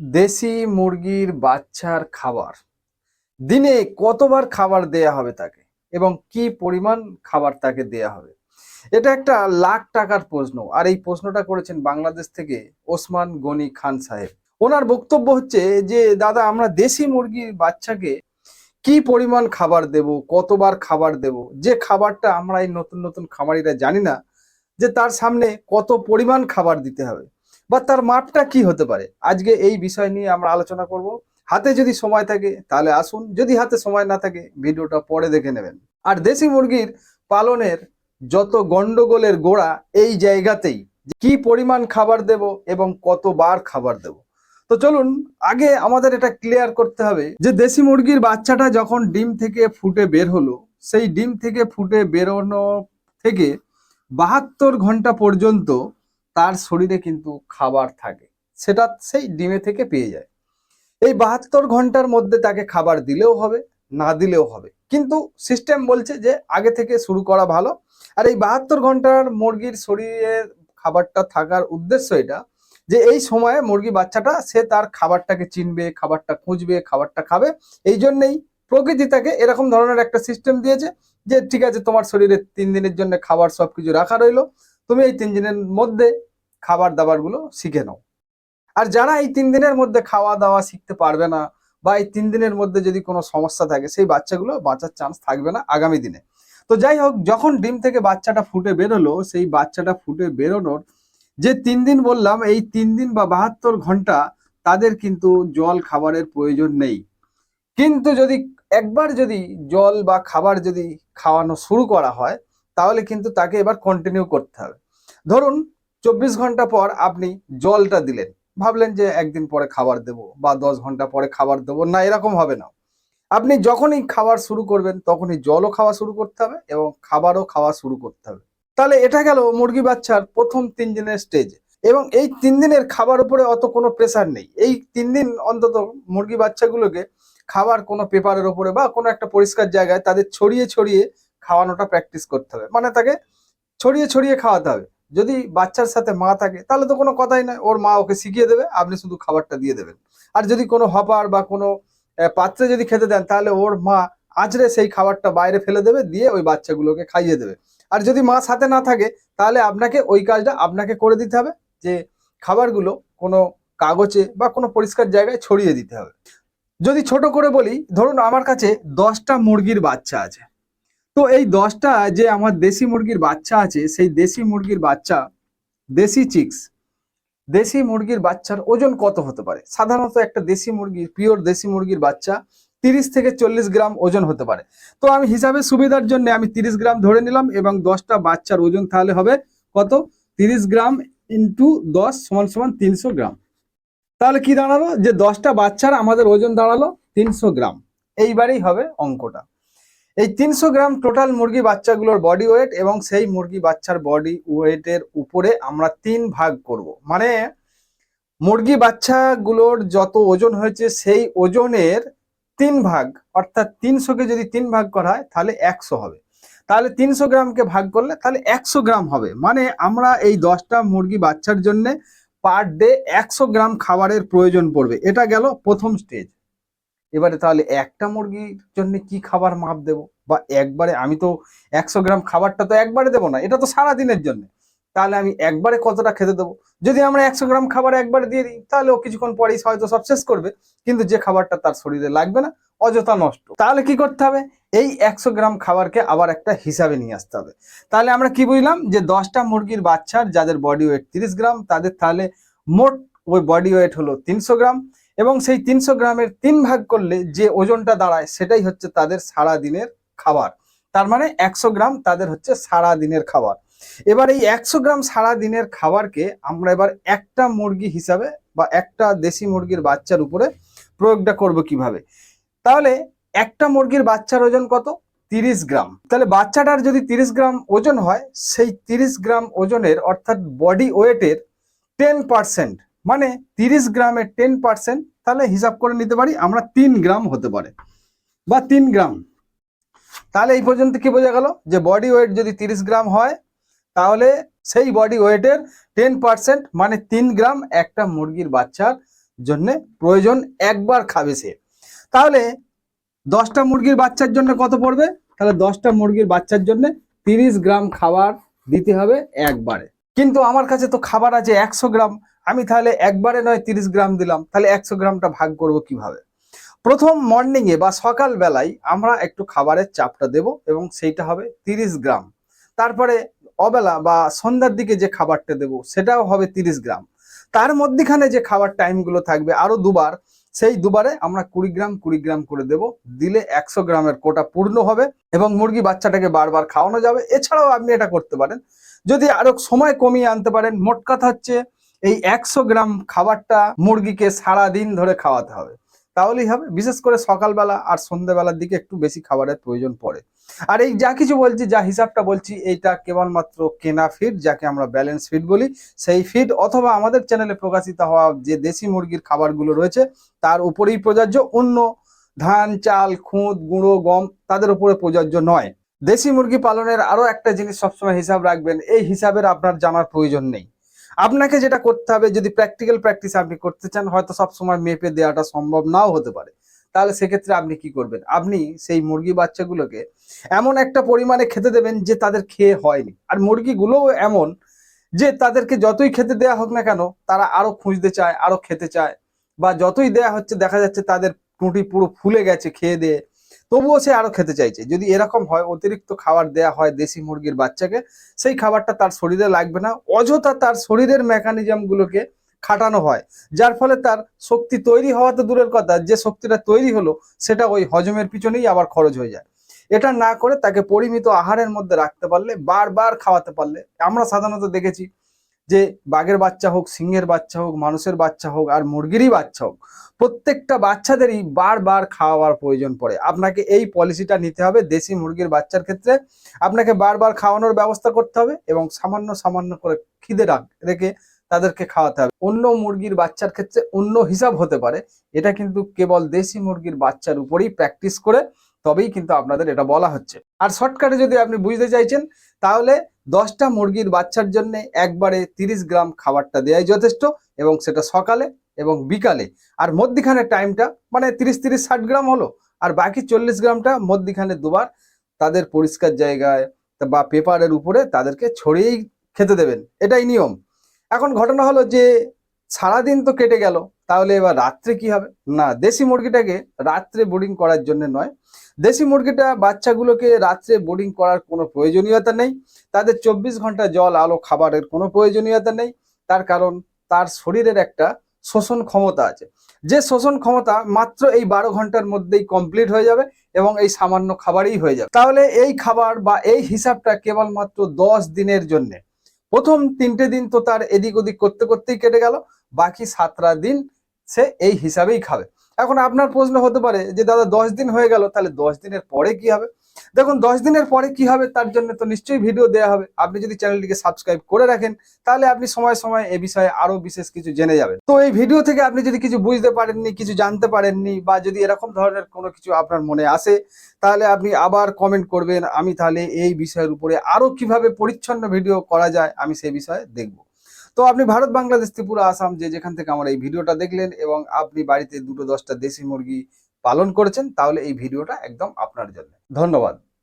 দেশি মুরগির বাচ্চার খাবার। দিনে কতবার খাবার দেয়া হবে তাকে এবং কি পরিমাণ খাবার তাকে দেয়া হবে? এটা একটা লাখ টাকার প্রশ্ন। আর এই প্রশ্নটা করেছেন বাংলাদেশ থেকে ওসমান গনি খান সাহেব। ওনার বক্তব্য হচ্ছে যে, দাদা, আমরা দেশি মুরগির বাচ্চাকে কি পরিমাণ খাবার দেব, কতবার খাবার দেব? যে খাবারটা আমরা এই নতুন নতুন খামারিরা জানি না, যে তার সামনে কত পরিমাণ খাবার দিতে হবে। বা তার মাপটা কি হতে পারে? আজকে এই বিষয় নিয়ে আমরা আলোচনা করব। হাতে যদি সময় থাকে, তাহলে আসুন। যদি হাতে সময় না থাকে, ভিডিওটা পরে দেখে নেবেন। আর দেশি মুরগির পালনের যত গন্ডগোলের গোড়া এই জায়গাতেই কি পরিমাণ খাবার দেব এবং কতবার খাবার দেব। তো চলুন, আগে আমাদের এটা ক্লিয়ার করতে হবে যে দেশি মুরগির বাচ্চাটা যখন ডিম থেকে ফুটে বের হলো, সেই ডিম থেকে ফুটে বেরোনো থেকে বাহাত্তর ঘণ্টা পর্যন্ত তার শরীরে কিন্তু খাবার থাকে। সেটা সেই ডিমে থেকে পেয়ে যায়। এই বাহাত্তর ঘণ্টার মধ্যে তাকে খাবার দিলেও হবে, না দিলেও হবে। কিন্তু সিস্টেম বলছে যে আগে থেকে শুরু করা ভালো। আর এই বাহাত্তর ঘণ্টার মুরগির শরীরে খাবারটা থাকার উদ্দেশ্য এটা যে এই সময়ে মুরগি বাচ্চাটা, সে তার খাবারটাকে চিনবে, খাবারটা খুঁজবে, খাবারটা খাবে। এই জন্যেই প্রকৃতি তাকে এরকম ধরনের একটা সিস্টেম দিয়েছে যে, ঠিক আছে, তোমার শরীরে তিন দিনের জন্য খাবার সব কিছু রাখা রইল। তুমি এই তিন দিনের মধ্যে খাবার দাবারগুলো শিখে নাও। আর যারা এই তিন দিনের মধ্যে খাওয়া দাওয়া শিখতে পারবে না বা এই তিন দিনের মধ্যে যদি কোনো সমস্যা থাকে, সেই বাচ্চাগুলো বাঁচার চান্স থাকবে না আগামী দিনে। তো যাই হোক, যখন ডিম থেকে বাচ্চাটা ফুটে বেরোলো, সেই বাচ্চাটা ফুটে বেরোনোর যে তিন দিন বললাম, এই তিন দিন বা বাহাত্তর ঘণ্টা তাদের কিন্তু জল খাবারের প্রয়োজন নেই। কিন্তু যদি একবার যদি জল বা খাবার যদি খাওয়ানো শুরু করা হয় তাহলে কিন্তু তাকে এবার কন্টিনিউ করতে হবে। ধরুন, চব্বিশ ঘণ্টা পর আপনি জলটা দিলেন। ভাবলেন যে একদিন পরে খাবার দেব বা দশ ঘণ্টা পরে খাবার দেবো। না, এরকম হবে না। আপনি যখনই খাবার শুরু করবেন, তখনই জলও খাওয়া শুরু করতে হবে এবং খাবারও খাওয়া শুরু করতে হবে। তাহলে এটা গেল মুরগি বাচ্চার প্রথম তিন দিনের স্টেজ এবং এই তিন দিনের খাবার উপরে অত কোনো প্রেসার নেই। এই তিন দিন অন্তত মুরগি বাচ্চাগুলোকে খাবার কোনো পেপারের ওপরে বা কোনো একটা পরিষ্কার জায়গায় তাদের ছড়িয়ে ছড়িয়ে খাওয়ানোটা প্র্যাকটিস করতে হবে। মানে তাকে ছড়িয়ে ছড়িয়ে খাওয়াতে হবে। যদি বাচ্চার সাথে মা থাকে, তাহলে তো কোনো কথাই নয়। ওর মা ওকে শিখিয়ে দেবে, আপনি শুধু খাবারটা দিয়ে দেবেন। আর যদি কোনো হপার বা কোনো পাত্রে যদি খেতে দেন, তাহলে ওর মা আঁচড়ে সেই খাবারটা বাইরে ফেলে দেবে, দিয়ে ওই বাচ্চাগুলোকে খাইয়ে দেবে। আর যদি মা সাথে না থাকে, তাহলে আপনাকে ওই কাজটা আপনাকে করে দিতে হবে, যে খাবারগুলো কোনো কাগজে বা কোনো পরিষ্কার জায়গায় ছড়িয়ে দিতে হবে। যদি ছোট করে বলি, ধরুন আমার কাছে দশটা মুরগির বাচ্চা আছে। তো এই দশটা যে আমার দেশি মুরগির বাচ্চা আছে, সেই দেশি মুরগির বাচ্চা, দেশি চিক্স দেশি মুরগির বাচ্চার ওজন কত হতে পারে? সাধারণত একটা দেশি মুরগির পিওর দেশি মুরগির বাচ্চা তিরিশ থেকে চল্লিশ গ্রাম ওজন হতে পারে। তো আমি হিসাবে সুবিধার জন্য আমি তিরিশ গ্রাম ধরে নিলাম এবং দশটা বাচ্চার ওজন তাহলে হবে কত? তিরিশ গ্রাম ইন্টু দশ সমান সমান তিনশো গ্রাম। তাহলে কি দাঁড়াল? যে দশটা বাচ্চার আমাদের ওজন দাঁড়াল তিনশো গ্রাম। এইবারেই হবে অঙ্কটা। এই তিনশো গ্রাম টোটাল মুরগি বাচ্চাগুলোর বডি ওয়েট এবং সেই মুরগি বাচ্চার বডি ওয়েটের উপরে আমরা তিন ভাগ করব। মানে মুরগি বাচ্চাগুলোর যত ওজন হয়েছে সেই ওজনের তিন ভাগ, অর্থাৎ তিনশোকে যদি তিন ভাগ করা হয় তাহলে একশো হবে। তাহলে তিনশো গ্রামকে ভাগ করলে তাহলে একশো গ্রাম হবে। মানে আমরা এই দশটা মুরগি বাচ্চার জন্য পার ডে একশো গ্রাম খাবারের প্রয়োজন পড়বে। এটা গেল প্রথম স্টেজ এবারে তাহলে একটা মুরগির জন্য কি খাবার মাপ দেব? বা একবারে আমি তো একশো গ্রাম খাবারটা তো একবারে দেবো না, এটা তো সারা দিনের জন্য। তাহলে আমি একবারে কতটা খেতে দেবো? যদি আমরা একশো গ্রাম খাবার একবারে দিয়ে দিই, তাহলে ও কিছুক্ষণ পরেই হয়তো সব শেষ করবে, কিন্তু যে খাবারটা তার শরীরে লাগবে না, অযথা নষ্ট। তাহলে কি করতে হবে? এই একশো গ্রাম খাবারকে আবার একটা হিসাবে নিয়ে আসতে হবে। তাহলে আমরা কি বুঝলাম? যে দশটা মুরগির বাচ্চার, যাদের বডি ওয়েট তিরিশ গ্রাম, তাদের তাহলে মোট ওই বডি ওয়েট হলো তিনশো গ্রাম এবং সেই তিনশো গ্রামের তিন ভাগ করলে যে ওজনটা দাঁড়ায় সেটাই হচ্ছে তাদের সারা দিনের খাবার। তার মানে একশো গ্রাম তাদের হচ্ছে সারা দিনের খাবার। এবার এই একশো গ্রাম সারা দিনের খাবারকে আমরা এবার একটা মুরগি হিসাবে বা একটা দেশি মুরগির বাচ্চার উপরে প্রয়োগটা করব কীভাবে? তাহলে একটা মুরগির বাচ্চার ওজন কত? তিরিশ গ্রাম। তাহলে বাচ্চাটার যদি তিরিশ গ্রাম ওজন হয়, সেই তিরিশ গ্রাম ওজনের অর্থাৎ বডি ওয়েটের টেন পার্সেন্ট মানে তিরিশ গ্রামের টেন পার্সেন্ট তাহলে হিসাব করে নিতে পারি, আমরা তিন গ্রাম হতে পারে। বা তিন গ্রাম। তাহলে এই পর্যন্ত কি বোঝা গেল? যে বডি ওয়েট যদি তিরিশ গ্রাম হয়, তাহলে সেই বডি ওয়েটের টেন পার্সেন্ট মানে তিন গ্রাম একটা মুরগির বাচ্চার জন্য প্রয়োজন একবার খাবে সে। তাহলে দশটা মুরগির বাচ্চার জন্য কত পড়বে? তাহলে দশটা মুরগির বাচ্চার জন্য তিরিশ গ্রাম খাবার দিতে হবে একবারে। কিন্তু আমার কাছে তো খাবার আছে একশো গ্রাম। আমি তাহলে একবারে নয় তিরিশ গ্রাম দিলাম, তাহলে একশো গ্রামটা ভাগ করব কীভাবে? প্রথম মর্নিং এ বা সকাল বেলায় আমরা একটু খাবারের চাপটা দেব এবং সেইটা হবে তিরিশ গ্রাম। তারপরে অবেলা বা সন্ধ্যার দিকে যে খাবারটা দেব, সেটাও হবে তিরিশ গ্রাম। তার মধ্যেখানে যে খাবার টাইমগুলো থাকবে আরও দুবার, সেই দুবারে আমরা কুড়ি গ্রাম কুড়ি গ্রাম করে দেব। দিলে একশো গ্রামের কোটা পূর্ণ হবে এবং মুরগি বাচ্চাটাকে বারবার খাওয়ানো যাবে। এছাড়াও আপনি এটা করতে পারেন। যদি আরও সময় কমিয়ে আনতে পারেন, মোট কথা হচ্ছে এই একশো গ্রাম খাবারটা মুরগিকে সারা দিন ধরে খাওয়াতে হবে। তাহলেই হবে, বিশেষ করে সকালবেলা আর সন্ধ্যাবেলার দিকে একটু বেশি খাবারের প্রয়োজন পড়ে। আর এই যা কিছু বলছি, যা হিসাবটা বলছি, এইটা কেবলমাত্র কেনা ফিড যাকে আমরা ব্যালেন্স ফিড বলি, সেই ফিড অথবা আমাদের চ্যানেলে প্রকাশিত হওয়া যে দেশি মুরগির খাবারগুলো রয়েছে, তার উপরেই প্রযোজ্য অন্য ধান, চাল, খুঁত, গুঁড়ো, গম, তাদের উপরে প্রযোজ্য নয়। দেশি মুরগি পালনের আরও একটা জিনিস সবসময় হিসাব রাখবেন, এই হিসাবের আপনার জানার প্রয়োজন নেই। আপনাকে যেটা করতে হবে, যদি প্র্যাকটিক্যাল প্র্যাকটিস আপনি করতে চান, হয়তো সবসময় মেপে দেওয়াটা সম্ভব নাও হতে পারে। তাহলে সেক্ষেত্রে আপনি কি করবেন? আপনি সেই মুরগি বাচ্চাগুলোকে এমন একটা পরিমাণে খেতে দেবেন যে তাদের খেয়ে হয়নি। আর মুরগিগুলোও এমন যে তাদেরকে যতই খেতে দেয়া হোক না কেন, তারা আরও খুঁজতে চায়, আরও খেতে চায়। বা যতই দেয়া হচ্ছে, দেখা যাচ্ছে তাদের টুটি পুরো ফুলে গেছে খেয়ে দিয়ে। তবুও সে আরও খেতে চাইছে। যদি এরকম হয়, অতিরিক্ত খাবার দেয়া হয় দেশি মুরগির বাচ্চাকে, সেই খাবারটা তার শরীরে লাগবে না। অযথা তার শরীরের মেকানিজম গুলোকে খাটানো হয়। যার ফলে তার শক্তি তৈরি হওয়া তো দূরের কথা, যে শক্তিটা তৈরি হলো, সেটা ওই হজমের পিছনেই আবার খরচ হয়ে যায়। এটা না করে তাকে পরিমিত আহারের মধ্যে রাখতে পারলে, বারবার খাওয়াতে পারলে, আমরা সাধারণত দেখেছি যে বাঘের বাচ্চা হোক, সিংহের বাচ্চা হোক, মানুষের বাচ্চা হোক আর মুরগিরই বাচ্চা হোক, প্রত্যেকটা বাচ্চাদেরই বারবার খাওয়াবার প্রয়োজন পড়ে। আপনাকে এই পলিসিটা নিতে হবে দেশি মুরগির বাচ্চার ক্ষেত্রে। আপনাকে বারবার খাওয়ানোর ব্যবস্থা করতে হবে এবং সামান্য সামান্য করে খিদে রাখ, রেখে তাদেরকে খাওয়াতে হবে। অন্য মুরগির বাচ্চার ক্ষেত্রে অন্য হিসাব হতে পারে। এটা কিন্তু কেবল দেশি মুরগির বাচ্চার উপরেই প্র্যাকটিস করে তবেই কিন্তু আপনাদের এটা বলা হচ্ছে। আর শর্টকাটে যদি আপনি বুঝতে চাইছেন, তাহলে দশটা মুরগির বাচ্চার জন্য একবারে তিরিশ গ্রাম খাবারটা দেওয়াই যথেষ্ট এবং সেটা সকালে এবং বিকালে। আর মধ্যিখানে টাইমটা মানে তিরিশ তিরিশ, ষাট গ্রাম হলো। আর বাকি চল্লিশ গ্রামটা মধ্যিখানে দুবার তাদের পরিষ্কার জায়গায় বা পেপারের উপরে তাদেরকে ছড়িয়েই খেতে দেবেন। এটাই নিয়ম। এখন ঘটনা হলো যে সারাদিন তো কেটে গেল। তাহলে এবার রাত্রে কি হবে? না, দেশি মুরগিটাকে রাত্রে বোর্ডিং করার জন্য নয়। দেশি মুরগিটা বাচ্চাগুলোকে রাত্রে বোর্ডিং করার কোনো প্রয়োজনীয়তা নেই। তাদের চব্বিশ ঘণ্টা জল, আলো, খাবারের কোনো প্রয়োজনীয়তা নেই। তার কারণ তার শরীরের একটা শোষণ ক্ষমতা আছে। যে শোষণ ক্ষমতা মাত্র এই বারো ঘণ্টার মধ্যেই কমপ্লিট হয়ে যাবে এবং এই সামান্য খাবারই হয়ে যাবে। তাহলে এই খাবার বা এই হিসাবটা কেবলমাত্র দশ দিনের জন্যে। প্রথম তিনটে দিন তো তার এদিক ওদিক করতে করতেই কেটে গেল। বাকি সাতটা দিন সে এই হিসাবেই খাবে। এখন আপনার প্রশ্ন হতে পারে যে, দাদা, দশ দিন হয়ে গেল, তাহলে দশ দিনের পরে কি হবে? দেখুন, দশ দিনের পরে কি হবে তার জন্য তো নিশ্চয়ই ভিডিও দেওয়া হবে। আপনি যদি চ্যানেলটিকে সাবস্ক্রাইব করে রাখেন, তাহলে আপনি সময় সময় এ বিষয়ে আরও বিশেষ কিছু জেনে যাবেন। তো এই ভিডিও থেকে আপনি যদি কিছু বুঝতে পারেননি, কিছু জানতে পারেননি, বা যদি এরকম ধরনের কোনো কিছু আপনার মনে আসে, তাহলে আপনি আবার কমেন্ট করবেন। আমি তাহলে এই বিষয়ের উপরে আরও কীভাবে পরিচ্ছন্ন ভিডিও করা যায়, আমি সেই বিষয়ে দেখব। তো আপনি ভারত, বাংলাদেশ, ত্রিপুরা, আসাম যে যেখান থেকে আমার এই ভিডিওটা দেখলেন এবং আপনি বাড়িতে দুটো দশটা দেশি মুরগি পালন করেছেন, তাহলে এই ভিডিওটা একদম আপনার জন্য। ধন্যবাদ।